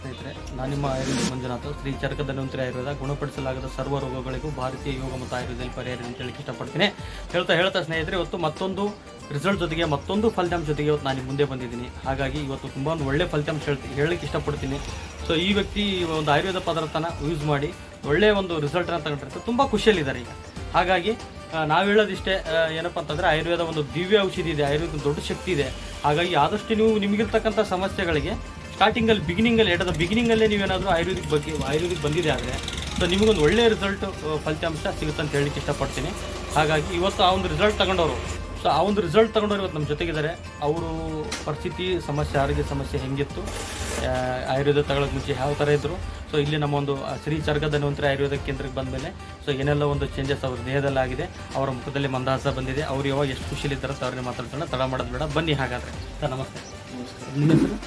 ಸ್ನೇಹಿತರೆ ನಾನು ನಿಮ್ಮ ಆಯುರ್ವೇದ ಮಂಜುನಾಥ್, ಶ್ರೀ ಚರಕ ಧನ್ವಂತರಿ ಆಯುರ್ವೇದ, ಗುಣಪಡಿಸಲಾಗದ ಸರ್ವ ರೋಗಗಳಿಗೂ ಭಾರತೀಯ ಯೋಗ ಮತ್ತು ಆಯುರ್ವೇದದಲ್ಲಿ ಪರಿಹಾರ ಅಂತ ಹೇಳಕ್ಕೆ ಇಷ್ಟಪಡ್ತೀನಿ. ಹೇಳ್ತಾ ಹೇಳ್ತಾ ಸ್ನೇಹಿತರೆ, ಇವತ್ತು ಮತ್ತೊಂದು ರಿಸಲ್ಟ್ ಜೊತೆಗೆ ಮತ್ತೊಂದು ಫಲಿತಾಂಶ ಜೊತೆಗೆ ಇವತ್ತು ನಾನು ಮುಂದೆ ಬಂದಿದ್ದೀನಿ. ಹಾಗಾಗಿ ಇವತ್ತು ತುಂಬ ಒಂದು ಒಳ್ಳೆ ಫಲಿತಾಂಶ ಹೇಳ್ತೀನಿ ಹೇಳಕ್ಕೆ ಇಷ್ಟಪಡ್ತೀನಿ. ಸೊ ಈ ವ್ಯಕ್ತಿ ಒಂದು ಆಯುರ್ವೇದ ಪದಾರ್ಥನ ಯೂಸ್ ಮಾಡಿ ಒಳ್ಳೆಯ ಒಂದು ರಿಸಲ್ಟನ್ನು ತಗೊಂಡಿರ್ತಾರೆ ತುಂಬ ಖುಷಿಯಲ್ಲಿದ್ದಾರೆ ಈಗ. ಹಾಗಾಗಿ ನಾವು ಹೇಳೋದಿಷ್ಟೇ ಏನಪ್ಪ ಅಂತಂದರೆ ಆಯುರ್ವೇದ ಒಂದು ದಿವ್ಯ ಔಷಧಿ ಇದೆ, ಆಯುರ್ವೇದ ದೊಡ್ಡ ಶಕ್ತಿ ಇದೆ. ಹಾಗಾಗಿ ಆದಷ್ಟು ನೀವು ನಿಮಗಿರ್ತಕ್ಕಂಥ ಸಮಸ್ಯೆಗಳಿಗೆ ಸ್ಟಾರ್ಟಿಂಗಲ್ಲಿ ಬಿಗಿನಿಂಗಲ್ಲಿ ಎಟ್ ದ ಬಿಗಿನಿಂಗಲ್ಲೇ ನೀವೇನಾದರೂ ಆಯುರ್ವೇದಿಕ್ ಬಗ್ಗೆ, ಆಯುರ್ವೇದಿಕ್ ಬಂದಿದೆ ಆದರೆ ಸೊ ನಿಮಗೊಂದು ಒಳ್ಳೆಯ ರಿಸಲ್ಟ್ ಫಲಿತಾಂಶ ಸಿಗುತ್ತೆ ಅಂತ ಹೇಳಲಿಕ್ಕೆ ಇಷ್ಟಪಡ್ತೀನಿ. ಹಾಗಾಗಿ ಇವತ್ತು ಆ ಒಂದು ರಿಸಲ್ಟ್ ತಗೊಂಡವರು ಸೊ ಆ ಒಂದು ರಿಸಲ್ಟ್ ತಗೊಂಡವ್ರು ಇವತ್ತು ನಮ್ಮ ಜೊತೆಗಿದ್ದಾರೆ. ಅವರು ಪರಿಸ್ಥಿತಿ, ಸಮಸ್ಯೆ, ಆರೋಗ್ಯ ಸಮಸ್ಯೆ ಹೆಂಗಿತ್ತು ಆಯುರ್ವೇದ ತಗೊಳ್ಳೋಕೆ ಮುಂಚೆ ಯಾವ ಥರ ಇದ್ದರು ಸೊ ಇಲ್ಲಿ ನಮ್ಮ ಒಂದು ಶ್ರೀ ಧನ್ವಂತರಿ ಆಯುರ್ವೇದ ಕೇಂದ್ರಕ್ಕೆ ಬಂದ ಮೇಲೆ ಸೊ ಏನೆಲ್ಲ ಒಂದು ಚೇಂಜಸ್ ಅವ್ರ ದೇಹದಲ್ಲಿ ಆಗಿದೆ ಅವರ ಮುಖದಲ್ಲಿ ಮಂದಹಾಸ ಬಂದಿದೆ. ಅವ್ರು ಯಾವಾಗ ಎಷ್ಟು ಖುಷಿಲಿದ್ದಾರೆ ಅವ್ರನ್ನೇ ಮಾತಾಡ್ಸೋಣ. ತಡ ಮಾಡೋದು ಬೇಡ. ಬನ್ನಿ ಹಾಗಾದರೆ. ಸರ್, ನಮಸ್ತೆ. ನಿಮ್ಮ ಹೆಸರು?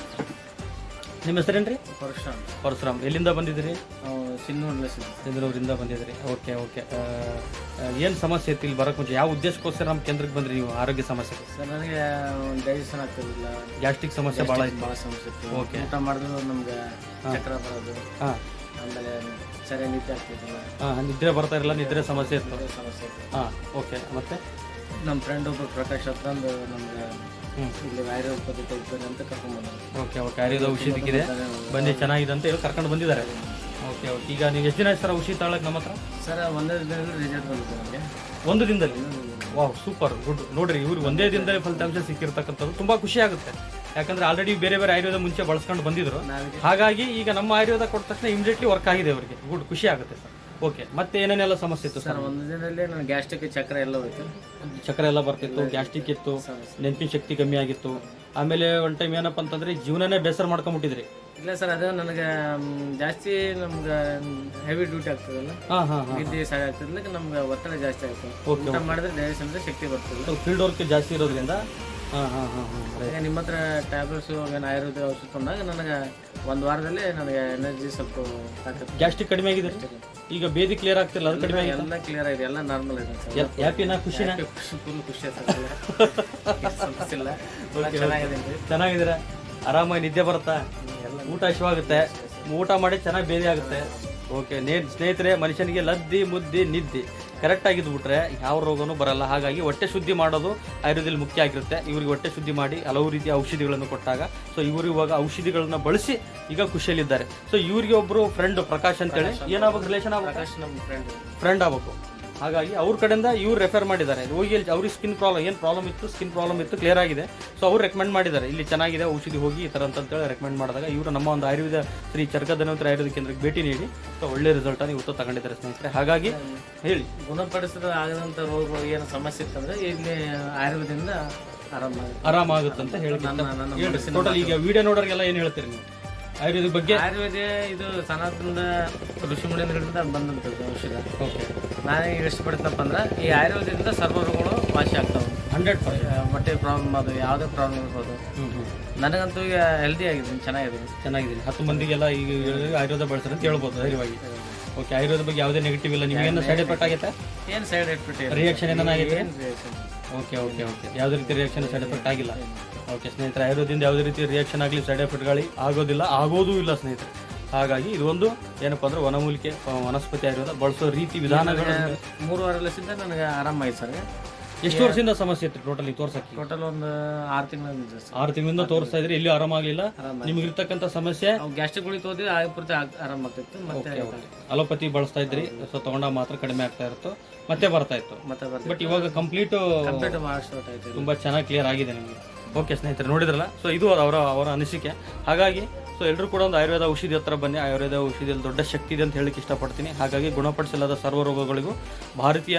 ನಿಮ್ಮ ಹೆಸರೇನ್ರಿ? ರೀ ಪರಶುರಾಮ್. ಪರಶುರಾಮ್. ಎಲ್ಲಿಂದ ಬಂದಿದ್ದೀರಿ? ನಾವು ಸಿನ್ನೂರ್ಲೆ ಚಂದ್ರೂರಿಂದ ಬಂದಿದ್ದೀರಿ. Okay okay. ಏನು ಸಮಸ್ಯೆ ಇತ್ತು ಇಲ್ಲಿ ಬರೋಕ್ಕೆ ಮುಂಚೆ? ಯಾವ ಉದ್ದೇಶಕ್ಕೋಸ್ಕರ ನಮ್ಮ ಕೇಂದ್ರಕ್ಕೆ ಬಂದ್ರಿ ನೀವು ಆರೋಗ್ಯ ಸಮಸ್ಯೆ? ಸರ್ ನನಗೆ ಡೈಜೆಷನ್ ಆಗ್ತಿಲ್ಲ ಗ್ಯಾಸ್ಟ್ರಿಕ್ ಸಮಸ್ಯೆ ಭಾಳ ಭಾಳ ಸಮಸ್ಯೆ ಇತ್ತು. Okay. ಊಟ ಮಾಡಿದ್ರು ನಮ್ಗೆ ಚಕ್ರ ಬರೋದು. ಹಾಂ. ಆಮೇಲೆ ಸರಿಯಾಗಿ ನಿದ್ದೆ ಆಗ್ತಿದ್ದಿಲ್ಲ ಹಾಂ ನಿದ್ರೆ ಬರ್ತಾ ಇರಲಿಲ್ಲ ನಿದ್ರೆ ಸಮಸ್ಯೆ ಇತ್ತು. ಸಮಸ್ಯೆ ಇತ್ತು. ಹಾಂ ಓಕೆ. ಮತ್ತೆ? ನಮ್ಮ ಫ್ರೆಂಡ್ ಒಬ್ಬರು ಪ್ರಕಾಶ್ ಹತ್ರಂದು ನಮ್ಗೆ ಇಲ್ಲಿ ಆಯುರ್ವೇದ ಪದ್ಧತಿ ಅಂತ ಕರ್ಕೊಂಡು ಬಂದ್ರು ಓಕೆ ಓಕೆ ಆಯುರ್ವೇದ ಔಷಧಿಗಿದೆ ಬನ್ನಿ ಚೆನ್ನಾಗಿದೆ ಅಂತ ಹೇಳಿ ಕರ್ಕೊಂಡು ಬಂದಿದ್ದಾರೆ. ಓಕೆ ಓಕೆ ಈಗ ನೀವು ಎಷ್ಟು ದಿನ ಆಯ್ತು ಸರ್ ಔಷಧಿ ತಗೊಳಕ್ಕೆ ನಮ್ಮ ಹತ್ರ? ಸರ್ ಒಂದೇ ದಿನದಲ್ಲಿ ರಿಸಲ್ಟ್ ಬಂದಿದೆ ನಮಗೆ. ಒಂದು ದಿನದಲ್ಲಿ? ವಾವ್ ಸೂಪರ್ ಗುಡ್ ನೋಡ್ರಿ ಇವ್ರು ಒಂದೇ ದಿನದಲ್ಲಿ ಫಲಿತಾಂಶ ಸಿಕ್ಕಿರ್ತಕ್ಕಂಥದ್ದು ತುಂಬ ಖುಷಿ ಆಗುತ್ತೆ. ಯಾಕಂದ್ರೆ ಆಲ್ರೆಡಿ ಬೇರೆ ಬೇರೆ ಆಯುರ್ವೇದ ಮುಂಚೆ ಬಳಸ್ಕೊಂಡು ಬಂದಿದ್ರು. ಹಾಗಾಗಿ ಈಗ ನಮ್ಮ ಆಯುರ್ವೇದ ಕೊಟ್ಟ ತಕ್ಷಣ ಇಮಿಡಿಯೇಟ್ಲಿ ವರ್ಕ್ ಆಗಿದೆ ಅವರಿಗೆ. ಗುಡ್ ಖುಷಿ ಆಗುತ್ತೆ ಸರ್. ಓಕೆ ಮತ್ತೆ ಏನೇನೆಲ್ಲ ಸಮಸ್ಯೆ ಇತ್ತು ಸರ್ ಸರ್ ಒಂದು ದಿನದಲ್ಲಿ ನನ್ನ ಗ್ಯಾಸ್ಟ್ರಿಕ್ ಚಕ್ರ ಎಲ್ಲ ಹೋಯ್ತು. ಚಕ್ರ ಎಲ್ಲ ಬರ್ತಿತ್ತು ಗ್ಯಾಸ್ಟ್ರಿಕ್ ಇತ್ತು ನೆನಪಿನ ಶಕ್ತಿ ಕಮ್ಮಿ ಆಗಿತ್ತು. ಆಮೇಲೆ ಒಂದು ಟೈಮ್ ಏನಪ್ಪ ಅಂತಂದ್ರೆ ಜೀವನನೇ ಬೇಸರ ಮಾಡ್ಕೊಂಡ್ಬಿಟ್ಟಿದ್ರಿ ಇಲ್ಲ ಸರ್ ಅದು ನನಗೆ ಮ್, ಜಾಸ್ತಿ ನಮ್ಗೆ ಹೆವಿ ಡ್ಯೂಟಿ ಆಗ್ತದಲ್ಲ? ಹಾ ಹಾ ಹಾಂ. ನಿದ್ದೆ ಸಾಯ ಆಗ್ತಿರ್ಲಿಕ್ಕೆ ನಮ್ಗೆ ಒತ್ತಡ ಜಾಸ್ತಿ ಆಗ್ತದೆ ಓಕೆ ಊಟ ಮಾಡಿದ್ರೆ ಡೈಜೆಷನ್ ಶಕ್ತಿ ಬರ್ತದೆ. ಫೀಲ್ಡ್ ವರ್ಕ್ ಜಾಸ್ತಿ ಇರೋದ್ರಿಂದ ಈಗ ನಿಮ್ಮ ಹತ್ರ ಟ್ಯಾಬ್ಲೆಟ್ಸ್ ಏನು ಆಯುರ್ವೇದ ಔಷಧ ತಂದಾಗ ನನಗೆ ಒಂದು ವಾರದಲ್ಲಿ ನನಗೆ ಎನರ್ಜಿ ಸ್ವಲ್ಪ ಗ್ಯಾಸ್ಟಿಕ್ ಗ್ಯಾಸ್ಟ್ರಿಕ್ ಕಡಿಮೆ ಆಗಿದೆ. ಈಗ ಬೇದಿ ಕ್ಲಿಯರ್ ಆಗ್ತಿಲ್ಲ ಅದು ಕಡಿಮೆ ಆಗಿದೆ. ಎಲ್ಲ ಕ್ಲಿಯರ್ ಆಗಿದೆ ಎಲ್ಲ ನಾರ್ಮಲ್ ಇದೆ ಸರ್. ಹ್ಯಾಪಿನ ನಾ ಖುಷಿ ಫುಲ್ ಖುಷಿ ಆಗ್ತಿಲ್ಲ ಸಮಸ್ಯೆ ಇಲ್ಲ ಚೆನ್ನಾಗಿದೆ ಚೆನ್ನಾಗಿದ್ದೀರಾ? ಆರಾಮಾಗಿ ನಿದ್ದೆ ಬರುತ್ತಾ? ಊಟ ಹಸಿವಾಗುತ್ತೆ ಊಟ ಮಾಡಿ ಚೆನ್ನಾಗಿ ಬೇದಿ ಆಗುತ್ತೆ. ಓಕೆ ನೇ ಸ್ನೇಹಿತರೆ ಮನುಷ್ಯನಿಗೆ ಲದ್ದಿ ಮುದ್ದಿ ನಿದ್ದೆ. ಕರೆಕ್ಟ್ ಆಗಿದ್ದು ಬಿಟ್ರೆ ಯಾವ ರೋಗನೂ ಬರಲ್ಲ. ಹಾಗಾಗಿ ಹೊಟ್ಟೆ ಶುದ್ಧಿ ಮಾಡೋದು ಆಯುರ್ವೇದದಲ್ಲಿ ಮುಖ್ಯ ಆಗಿರುತ್ತೆ. ಇವ್ರಿಗೆ ಹೊಟ್ಟೆ ಶುದ್ಧಿ ಮಾಡಿ ಹಲವು ರೀತಿಯ ಔಷಧಿಗಳನ್ನು ಕೊಟ್ಟಾಗ. ಸೊ ಇವರು ಇವಾಗ ಔಷಧಿಗಳನ್ನ ಬಳಸಿ ಈಗ ಖುಷಿಯಲ್ಲಿದ್ದಾರೆ. ಸೊ ಇವ್ರಿಗೆ ಒಬ್ರು ಫ್ರೆಂಡ್ ಪ್ರಕಾಶ್ ಅಂತೇಳಿ. ಏನಾಗಬೇಕು ರಿಲೇಷನ್ ಆಗ್ಬೇಕು? ಫ್ರೆಂಡ್ ಆಗ್ಬೇಕು. ಹಾಗಾಗಿ ಅವ್ರ ಕಡೆಯಿಂದ ಇವ್ರು ರೆಫರ್ ಮಾಡಿದ್ದಾರೆ. ಹೋಗಿ ಇಲ್ಲಿ ಅವ್ರಿಗೆ ಸ್ಕಿನ್ ಪ್ರಾಬ್ಲಮ್ ಏನು ಪ್ರಾಬ್ಲಮ್ ಇತ್ತು? ಸ್ಕಿನ್ ಪ್ರಾಬ್ಲಮ್ ಇತ್ತು ಕ್ಲಿಯರ್ ಆಗಿದೆ. ಸೊ ಅವ್ರು ರೆಕಮೆಂಡ್ ಮಾಡಿದ್ದಾರೆ. ಇಲ್ಲಿ ಚೆನ್ನಾಗಿದೆ ಔಷಧಿ ಹೋಗಿ ಈ ಥರ ಅಂತೇಳಿ ರೆಕಮೆಂಡ್ ಮಾಡಿದಾಗ ಇವರು ನಮ್ಮ ಒಂದು ಆಯುರ್ವೇದ ಶ್ರೀ ಚರ್ಕ ಧನ್ವಂತರಿ ಆಯುರ್ವೇದ ಕೇಂದ್ರಕ್ಕೆ ಭೇಟಿ ನೀಡಿ. ಸೊ ಒಳ್ಳೆ ರಿಸಲ್ಟನ್ನು ಇವತ್ತು ತಗೊಂಡಿದ್ದಾರೆ ಸ್ನೇಹಿತರೆ. ಹಾಗಾಗಿ ಹೇಳಿ. ಗುಣಪಡಿಸಿದ ಆಗದಂಥ ರೋಗಗಳು ಏನು ಸಮಸ್ಯೆ ಇತ್ತಂದರೆ ಇಲ್ಲಿ ಆಯುರ್ವೇದದಿಂದ ಆರಾಮಾಗುತ್ತೆ ಆರಾಮಾಗುತ್ತೆ ಅಂತ ಹೇಳಿ ನನ್ನ ನನ್ನ ಹೇಳಿ ಟೋಟಲ್ ಈಗ ವಿಡಿಯೋ ನೋಡೋರಿಗೆಲ್ಲ ಏನು ಹೇಳ್ತೀರಿ ನೀವು? ಆಯುರ್ವೇದ ಬಗ್ಗೆ? ಆಯುರ್ವೇದ ಇದು ಸನಾತನದ ಋಷಿ ಮುನಿಗಳಿಂದ ಬಂದಂಥದ್ದು ಔಷಧ. ಓಕೆ. ನಾನು ಎಷ್ಟು ಅಂದ್ರೆ ಈ ಆಯುರ್ವೇದದಿಂದ ಸರ್ವ ರೋಗಗಳು ವಾಸಿ ಆಗ್ತಾವೆ. Hundred percent. ಹೊಟ್ಟೆ ಪ್ರಾಬ್ಲಮ್ ಅದು ಯಾವುದೇ ಪ್ರಾಬ್ಲಮ್ ಇರ್ಬೋದು. ನನಗಂತೂ ಈಗ ಹೆಲ್ದಿ ಆಗಿದ್ದೀನಿ ಚೆನ್ನಾಗಿದ್ದೀನಿ. ಚೆನ್ನಾಗಿದೆ ಹತ್ತು ಮಂದಿಗೆಲ್ಲ ಈಗ ಆಯುರ್ವೇದ ಬಳಸ್ತಾರೆ ಅಂತ ಹೇಳ್ಬೋದು ಧೈರ್ಯವಾಗಿ. ಓಕೆ ಆಯುರ್ವೇದ ಬಗ್ಗೆ ಯಾವುದೇ ನೆಗೆಟಿವ್ ಇಲ್ಲ. ನಿಮಗೇನು ಸೈಡ್ ಎಫೆಕ್ಟ್ ಆಗುತ್ತೆ? ಏನು ಸೈಡ್ ಎಫೆಕ್ಟ್ ಇಲ್ಲ ರಿಯಾಕ್ಷನ್ ಏನಾಗಿದೆ ಏನು reaction? ಓಕೆ ಓಕೆ ಓಕೆ ಯಾವುದೇ ರೀತಿ ರಿಯಾಕ್ಷನ್ ಸೈಡ್ ಎಫೆಕ್ಟ್ ಆಗಿಲ್ಲ. ಓಕೆ ಸ್ನೇಹಿತರೆ ಆಯುರ್ವೇದದಿಂದ ಯಾವುದೇ ರೀತಿ ರಿಯಾಕ್ಷನ್ ಆಗಲಿ ಸೈಡ್ ಎಫೆಕ್ಟ್ಗಳು ಆಗೋದಿಲ್ಲ ಆಗೋದೂ ಇಲ್ಲ ಸ್ನೇಹಿತರೆ. ಹಾಗಾಗಿ ಇದೊಂದು ಏನಪ್ಪ ಅಂದ್ರೆ ವನಮೂಲಿಕೆ ವನಸ್ಪತಿ ಆಯುರ್ವೇದ ಬಳಸೋ ರೀತಿ ವಿಧಾನಗಳು. ಮೂರು ವಾರ ಲಸಿಂದ ನನಗೆ ಆರಾಮಾಯ್ತು ಸರ್. ಎಷ್ಟು ವರ್ಷದಿಂದ ಸಮಸ್ಯೆ ಇತ್ತು ಟೋಟಲಿ ತೋರ್ಸಕ್ಕೆ? ಟೋಟಲ್ ಒಂದು ಆರು ತಿಂಗಳಿಂದ ಆರು ತಿಂಗಳಿಂದ ತೋರಿಸ್ತಾ ಇದ್ರಿ ಇಲ್ಲಿ ಆರಾಮಾಗಲಿಲ್ಲ. ನಿಮ್ಗೆ ಇರ್ತಕ್ಕಂಥ ಸಮಸ್ಯೆ? ಗ್ಯಾಸ್ಟ್ರಿಕ್ ಗುಳಿ ತೋದಿ ಆಗ ಪೂರ್ತಿ ಆರಾಮಾಗ್ತಿತ್ತು ಮತ್ತೆ ಅಲೋಪತಿ ಬಳಸ್ತಾ ಇದ್ರಿ ಸೊ ತಗೊಂಡ ಮಾತ್ರ ಕಡಿಮೆ ಆಗ್ತಾ ಇತ್ತು ಮತ್ತೆ ಬರ್ತಾ ಇತ್ತು. ಮತ್ತೆ ಬಟ್ ಇವಾಗ ಕಂಪ್ಲೀಟ್ ತುಂಬ ಚೆನ್ನಾಗಿ ಕ್ಲಿಯರ್ ಆಗಿದೆ ನಿಮಗೆ. ಓಕೆ ಸ್ನೇಹಿತರೆ ನೋಡಿದ್ರಲ್ಲ? ಸೊ ಇದು ಅವರ ಅವರ ಅನಿಸಿಕೆ. ಹಾಗಾಗಿ ಸೊ ಎಲ್ಲರೂ ಕೂಡ ಒಂದು ಆಯುರ್ವೇದ ಔಷಧಿ ಹತ್ರ ಬನ್ನಿ. ಆಯುರ್ವೇದ ಔಷಧಿಯಲ್ಲಿ ದೊಡ್ಡ ಶಕ್ತಿ ಇದೆ ಅಂತ ಹೇಳಕ್ಕೆ ಇಷ್ಟಪಡ್ತೀನಿ. ಹಾಗಾಗಿ ಗುಣಪಡಿಸಲಾದ ಸರ್ವ ರೋಗಗಳಿಗೂ ಭಾರತೀಯ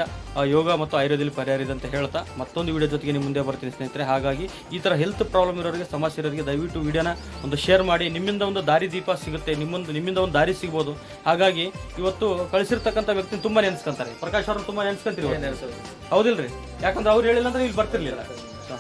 ಯೋಗ ಮತ್ತು ಆಯುರ್ವೇದದಲ್ಲಿ ಪರಿಹಾರ ಇದೆ ಅಂತ ಹೇಳ್ತಾ ಮತ್ತೊಂದು ವಿಡಿಯೋ ಜೊತೆಗೆ ನಿಮ್ಮ ಮುಂದೆ ಬರ್ತೀನಿ ಸ್ನೇಹಿತರೆ. ಹಾಗಾಗಿ ಈ ಥರ ಹೆಲ್ತ್ ಪ್ರಾಬ್ಲಮ್ ಇರೋರಿಗೆ ಸಮಸ್ಯೆ ಇರೋರಿಗೆ ದಯವಿಟ್ಟು ವಿಡಿಯೋನ ಒಂದು ಶೇರ್ ಮಾಡಿ. ನಿಮ್ಮಿಂದ ಒಂದು ದಾರಿ ದೀಪ ಸಿಗುತ್ತೆ. ನಿಮ್ಮೊಂದು ನಿಮ್ಮಿಂದ ಒಂದು ದಾರಿ ಸಿಗ್ಬೋದು. ಹಾಗಾಗಿ ಇವತ್ತು ಕಳಿಸಿರ್ತಕ್ಕಂಥ ವ್ಯಕ್ತಿ ತುಂಬ ನೆನೆಸ್ಕೊಂತಾರೆ ಪ್ರಕಾಶ್ ಅವ್ರನ್ನ ತುಂಬ ನೆನೆಸ್ಕೊಂತೀರಿ ಹೌದಿಲ್ಲ ಹೌದಿಲ್ರಿ? ಯಾಕಂದ್ರೆ ಅವ್ರು ಹೇಳಿಲ್ಲ ಅಂದ್ರೆ ಇಲ್ಲಿ ಬರ್ತಿರ್ಲಿಲ್ಲ.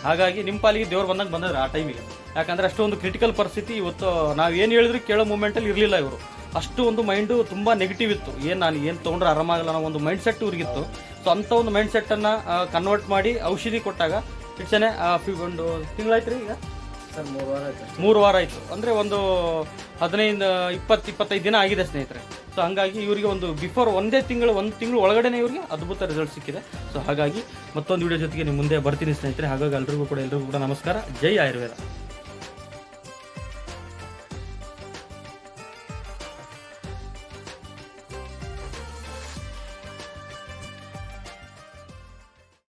ಹಾಗಾಗಿ ನಿಮ್ಮ ಪಾಲಿಗೆ ದೇವ್ರು ಬಂದಾಗ ಬಂದಿದ್ರು ಆ ಟೈಮಿಗೆ ಯಾಕಂದ್ರೆ ಅಷ್ಟೊಂದು ಕ್ರಿಟಿಕಲ್ ಪರಿಸ್ಥಿತಿ ಇವತ್ತು ನಾವು ಏನು ಹೇಳಿದ್ರು ಕೇಳೋ ಮೂಮೆಂಟಲ್ಲಿ ಇರಲಿಲ್ಲ ಇವರು. ಅಷ್ಟು ಒಂದು ಮೈಂಡು ತುಂಬ ನೆಗೆಟಿವ್ ಇತ್ತು. ಏನು ನಾನು ಏನು ತೊಗೊಂಡ್ರೆ ಆರಾಮಾಗಲ್ಲ ಅನ್ನೋ ಒಂದು ಮೈಂಡ್ ಸೆಟ್ ಇವ್ರಿಗಿತ್ತು. ಸೊ ಅಂಥ ಒಂದು ಮೈಂಡ್ ಸೆಟ್ಟನ್ನು ಕನ್ವರ್ಟ್ ಮಾಡಿ ಔಷಧಿ ಕೊಟ್ಟಾಗ ಇಟ್ಸನೆ ಒಂದು ತಿಂಗಳಾಯ್ತು ರೀ ಈಗ? ಮೂರು ವಾರ ಆಯ್ತು ಅಂದರೆ ಒಂದು ಹದಿನೈದು, ಇಪ್ಪತ್ತು, ಇಪ್ಪತ್ತೈದು ದಿನ ಆಗಿದೆ ಸ್ನೇಹಿತರೆ. ಸೊ ಹಾಗಾಗಿ ಇವರಿಗೆ ಒಂದು ಬಿಫೋರ್ ಒಂದೇ ತಿಂಗಳು, ಒಂದು ತಿಂಗಳು ಒಳಗಡೆ ಇವರಿಗೆ ಅದ್ಭುತ ರಿಸಲ್ಟ್ ಸಿಕ್ಕಿದೆ. ಸೊ ಹಾಗಾಗಿ ಮತ್ತೊಂದು ವಿಡಿಯೋ ಜೊತೆಗೆ ನಿಮ್ಮ ಮುಂದೆ ಬರ್ತೀನಿ ಸ್ನೇಹಿತರೆ. ಹಾಗಾಗಿ ಎಲ್ರಿಗೂ ಕೂಡ ಎಲ್ರಿಗೂ ಕೂಡ ನಮಸ್ಕಾರ. ಜೈ ಆಯುರ್ವೇದ.